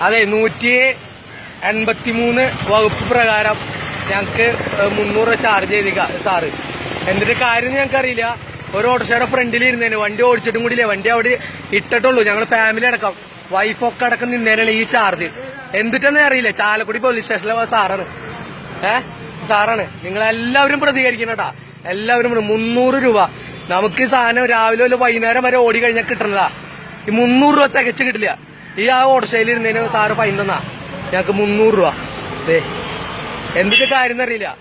അതെ നൂറ്റി എൺപത്തിമൂന്ന് വകുപ്പ് പ്രകാരം ഞങ്ങക്ക് മുന്നൂറ് രൂപ ചാർജ് ചെയ്തിക്ക സാറ്. എന്നിട്ട് കാര്യം ഞങ്ങൾക്ക് അറിയില്ല ഒരു ഓട്ടോഷയുടെ ഫ്രണ്ടിൽ ഇരുന്നേന്. വണ്ടി ഓടിച്ചിട്ടും കൂടിയില്ല. വണ്ടി അവിടെ ഇട്ടിട്ടുള്ളൂ. ഞങ്ങൾ ഫാമിലി അടക്കം. വൈഫൊക്കെ അടക്കം നിന്നേനാണ് ഈ ചാർജ് എന്തിട്ടെന്ന് അറിയില്ല. ചാലക്കുടി പോലീസ് സ്റ്റേഷനിലെ സാറാണ്. ഏ? സാറാണ്. നിങ്ങൾ എല്ലാവരും പ്രതികരിക്കണട്ടാ എല്ലാവരും മുന്നൂറ് രൂപ. നമുക്ക് ഈ സാധനം രാവിലെ വല്ല വൈകുന്നേരം വരെ ഓടി കഴിഞ്ഞാൽ കിട്ടണതാ. ഈ മുന്നൂറ് രൂപ തികച്ച് കിട്ടില്ല. ഈ ആ ഓട്ടോഷയിൽ ഇരുന്നതിന് സാറ് ഫൈൻ തന്നാ. ഞങ്ങക്ക് മുന്നൂറ് രൂപ. ദേ എന്തിന്റെ കാര്യം അറിയില്ല.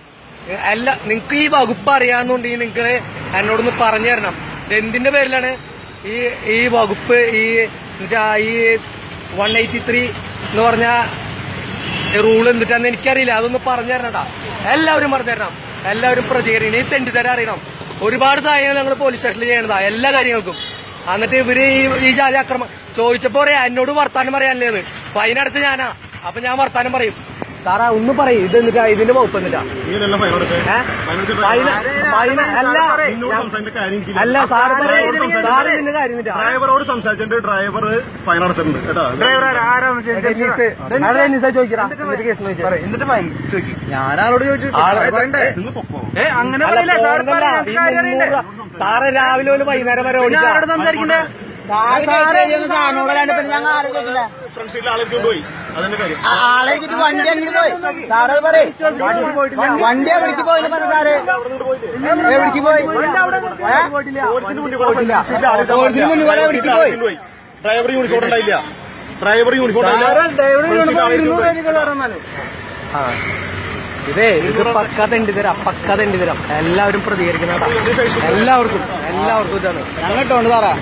അല്ല നിങ്ങൾക്ക് ഈ വകുപ്പ് അറിയാന്നുണ്ടെങ്കിൽ നിങ്ങൾ എന്നോടൊന്ന് പറഞ്ഞു തരണം. എന്തിന്റെ പേരിലാണ്? ഈ ഈ വകുപ്പ് ഈ ഈ വൺ എയ്റ്റി ത്രീ എന്ന് പറഞ്ഞ റൂൾ എന്തിട്ടാന്ന് എനിക്കറിയില്ല. അതൊന്ന് പറഞ്ഞു തരണട്ടാ. എല്ലാവരും പറഞ്ഞു തരണം. എല്ലാവരും പ്രതികരിക്കണം. ഈ തെണ്ടിത്തരം അറിയണം. ഒരുപാട് സഹായങ്ങൾ ഞങ്ങൾ പോലീസ് സ്റ്റേഷനിൽ ചെയ്യണതാ എല്ലാ കാര്യങ്ങൾക്കും. എന്നിട്ട് ഇവർ ഈ ജാതി അക്രമം ചോദിച്ചപ്പോ പറയാ എന്നോട് വർത്താനം പറയാനില്ലേന്ന് ഫൈൻ അടച്ച ഞാനാ. അപ്പൊ ഞാൻ വർത്താനം പറയും. സാറാ ഒന്ന് പറയും. ഇത് എന്നിട്ടാ ഇതിന്റെ വകുപ്പ് എന്നിട്ടാ. അല്ല. അല്ല സാറ് ഡ്രൈവറോട് ഇതിന്റെ കാര്യം ഡ്രൈവറോട് സംസാരിച്ചിട്ട് ഡ്രൈവർ ഫൈൻ അടച്ചിട്ടുണ്ട്. ഞാനാരോട് ചോദിച്ചു? അങ്ങനെ സാർ. സാറ് രാവിലെ വൈകുന്നേരം വരെ ഓടിക്കാം. സംസാരിക്കണ്ടേ ഫ്രണ്ട് സീറ്റിൽ ആളെടുത്ത് പോയി. അതിന്റെ കാര്യം. ആളേക്ക് വണ്ടി അങ്ങോട്ട് പോയി. സാറ് പറയും. വണ്ടി എവിടേക്ക് പോയി പറഞ്ഞ സാറ്. എവിടേക്ക് പോയി? പോലീസിന് മുന്നിൽ കൂടെ ആളെടുത്ത് പോയി. ഡ്രൈവർ യൂണിഫോം ഉണ്ടായില്ല. ഡ്രൈവർ യൂണിഫോം ഇതേ ഇത് പക്ക തെണ്ടി തരാം പക്ക തെണ്ടി തരാം. എല്ലാവരും പ്രതികരിക്കണം എല്ലാവർക്കും എല്ലാവർക്കും ഇതാണ്. ഞങ്ങളിട്ടോണ്ട് സാറാ.